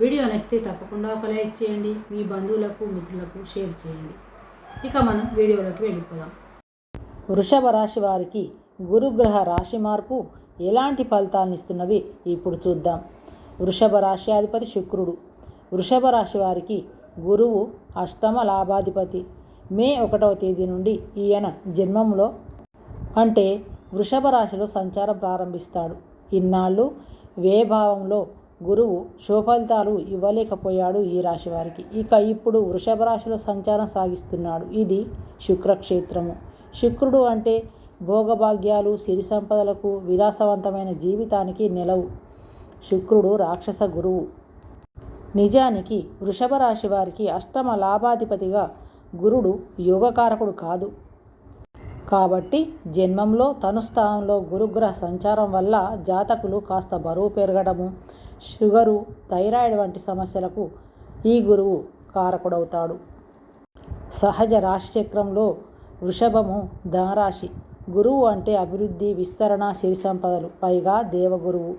Video నచ్చితే తప్పకుండా ఒక లైక్ చేయండి మీ బంధువులకు మిత్రులకు షేర్ చేయండి. ఇక మనం వీడియోలోకి వెళ్ళిపోదాం. వృషభ రాశి వారికి గురుగ్రహ రాశి మార్పు ఎలాంటి ఫలితాలను ఇస్తున్నది ఇప్పుడు చూద్దాం. వృషభ రాశ్యాధిపతి శుక్రుడు. వృషభ రాశి వారికి గురువు అష్టమ లాభాధిపతి. మే ఒకటవ తేదీ నుండి ఈయన జన్మంలో అంటే వృషభ రాశిలో సంచారం ప్రారంభిస్తాడు. ఇన్నాళ్ళు వేభావంలో గురువు శుభఫలితాలు ఇవ్వలేకపోయాడు ఈ రాశి వారికి ఇక ఇప్పుడు వృషభ రాశిలో సంచారం సాగిస్తున్నాడు. ఇది శుక్రక్షేత్రము. శుక్రుడు అంటే భోగభాగ్యాలు సిరి సంపదలకు విలాసవంతమైన జీవితానికి నెలవు. శుక్రుడు రాక్షస గురువు. నిజానికి వృషభ రాశి వారికి అష్టమ లాభాధిపతిగా గురుడు యోగకారకుడు కాదు. కాబట్టి జన్మంలో తను స్థానంలో గురుగ్రహ సంచారం వల్ల జాతకులు కాస్త బరువు పెరగడము షుగరు థైరాయిడ్ వంటి సమస్యలకు ఈ గురువు కారకుడవుతాడు. సహజ రాశిచక్రంలో వృషభము ధనరాశి. గురువు అంటే అభివృద్ధి విస్తరణ సిరి సంపదలు పైగా దేవగురువు.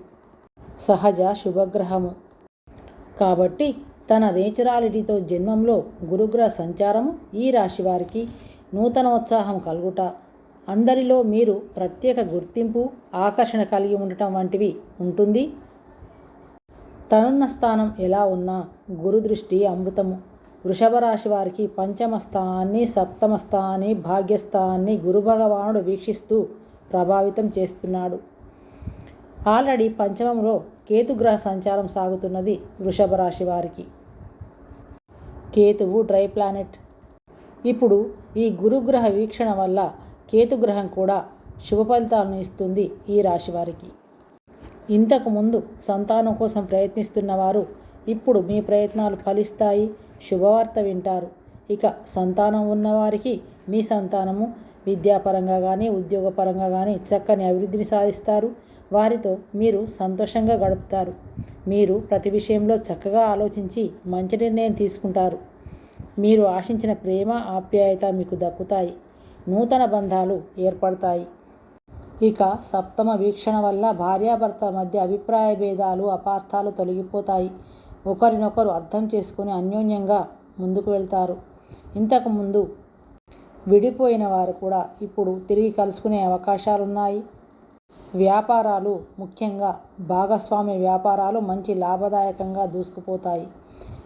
సహజ శుభగ్రహము. కాబట్టి తన నేచురాలిటీతో జన్మంలో గురుగ్రహ సంచారము ఈ రాశి వారికి నూతనోత్సాహం కలుగుట. అందరిలో మీరు ప్రత్యేక గుర్తింపు ఆకర్షణ కలిగి ఉండటం వంటివి ఉంటుంది. తనున్న స్థానం ఎలా ఉన్నా గురుదృష్టి అమృతము. వృషభ రాశి వారికి పంచమ స్థానాన్ని సప్తమ స్థానాన్ని భాగ్యస్థానాన్ని గురు భగవానుడు వీక్షిస్తూ ప్రభావితం చేస్తున్నాడు. ఆల్రెడీ పంచమంలో కేతుగ్రహ సంచారం సాగుతున్నది వృషభ రాశి వారికి. కేతువు డ్రై ప్లానెట్. ఇప్పుడు ఈ గురుగ్రహ వీక్షణ వల్ల కేతుగ్రహం కూడా శుభ ఫలితాలను ఇస్తుంది ఈ రాశి వారికి. ఇంతకుముందు సంతానం కోసం ప్రయత్నిస్తున్నవారు ఇప్పుడు మీ ప్రయత్నాలు ఫలిస్తాయి. శుభవార్త వింటారు. ఇక సంతానం ఉన్నవారికి మీ సంతానము విద్యాపరంగా కానీ ఉద్యోగపరంగా కానీ చక్కని అభివృద్ధిని సాధిస్తారు. వారితో మీరు సంతోషంగా గడుపుతారు. మీరు ప్రతి విషయంలో చక్కగా ఆలోచించి మంచి నిర్ణయం తీసుకుంటారు. మీరు ఆశించిన ప్రేమ ఆప్యాయత మీకు దక్కుతాయి. నూతన బంధాలు ఏర్పడతాయి. ఇక సప్తమ వీక్షణ వల్ల భార్యాభర్తల మధ్య అభిప్రాయ భేదాలు అపార్థాలు తొలగిపోతాయి. ఒకరినొకరు అర్థం చేసుకుని అన్యోన్యంగా ముందుకు వెళ్తారు. ఇంతకుముందు విడిపోయిన వారు కూడా ఇప్పుడు తిరిగి కలుసుకునే అవకాశాలున్నాయి. వ్యాపారాలు ముఖ్యంగా భాగస్వామ్య వ్యాపారాలు మంచి లాభదాయకంగా దూసుకుపోతాయి.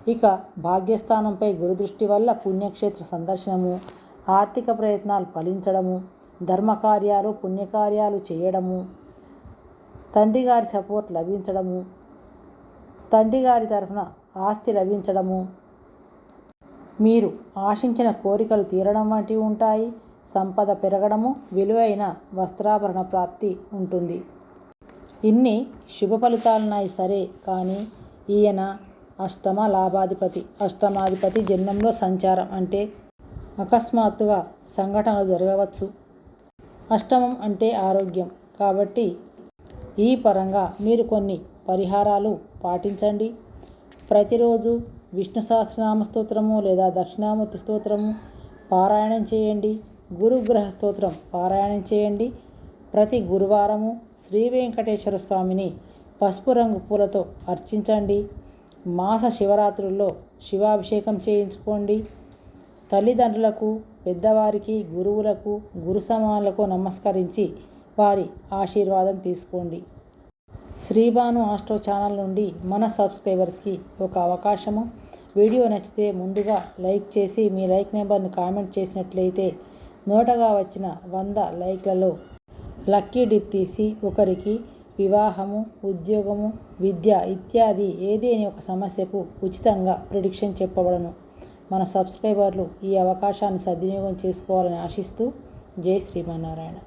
ఇక భాగ్యస్థానంపై గురుదృష్టి వల్ల పుణ్యక్షేత్ర సందర్శనము ఆర్థిక ప్రయత్నాలు ఫలించడము ధర్మకార్యాలు పుణ్యకార్యాలు చేయడము తండ్రి గారి సపోర్ట్ లభించడము తండ్రి గారి తరఫున ఆస్తి లభించడము. మీరు ఆశించిన కోరికలు తీరడం వంటివి ఉంటాయి. సంపద పెరగడము విలువైన వస్త్రాభరణ ప్రాప్తి ఉంటుంది. ఇన్ని శుభ ఫలితాలున్నాయి సరే కానీ ఈయన అష్టమ లాభాధిపతి అష్టమాధిపతి జన్మంలో సంచారం అంటే అకస్మాత్తుగా సంఘటనలు జరగవచ్చు. అష్టమం అంటే ఆరోగ్యం. కాబట్టి ఈ పరంగా మీరు కొన్ని పరిహారాలు పాటించండి. ప్రతిరోజు విష్ణు సహస్రనామ స్తోత్రము లేదా దక్షిణామూర్తి స్తోత్రము పారాయణం చేయండి. గురుగ్రహ స్తోత్రం పారాయణం చేయండి. ప్రతి గురువారము శ్రీ వెంకటేశ్వర స్వామిని పసుపు రంగు పూలతో అర్చించండి. మాస శివరాత్రుల్లో శివాభిషేకం చేయించుకోండి. తల్లిదండ్రులకు పెద్దవారికి గురువులకు గురుసమానులకు నమస్కరించి వారి ఆశీర్వాదం తీసుకోండి. శ్రీభాను ఆస్ట్రో ఛానల్ నుండి మన సబ్స్క్రైబర్స్కి ఒక అవకాశము. వీడియో నచ్చితే ముందుగా లైక్ చేసి మీ లైక్ నెంబర్ను కామెంట్ చేసినట్లయితే నోటగా వచ్చిన వంద లైక్లలో లక్కీ డిప్ తీసి ఒకరికి వివాహము ఉద్యోగము విద్య ఇత్యాది ఏదేని ఒక సమస్యకు ఉచితంగా ప్రిడిక్షన్ చెప్పబడను. మన సబ్స్క్రైబర్లు ఈ అవకాశాన్ని సద్వినియోగం చేసుకోవాలని ఆశిస్తూ జై శ్రీమన్నారాయణ.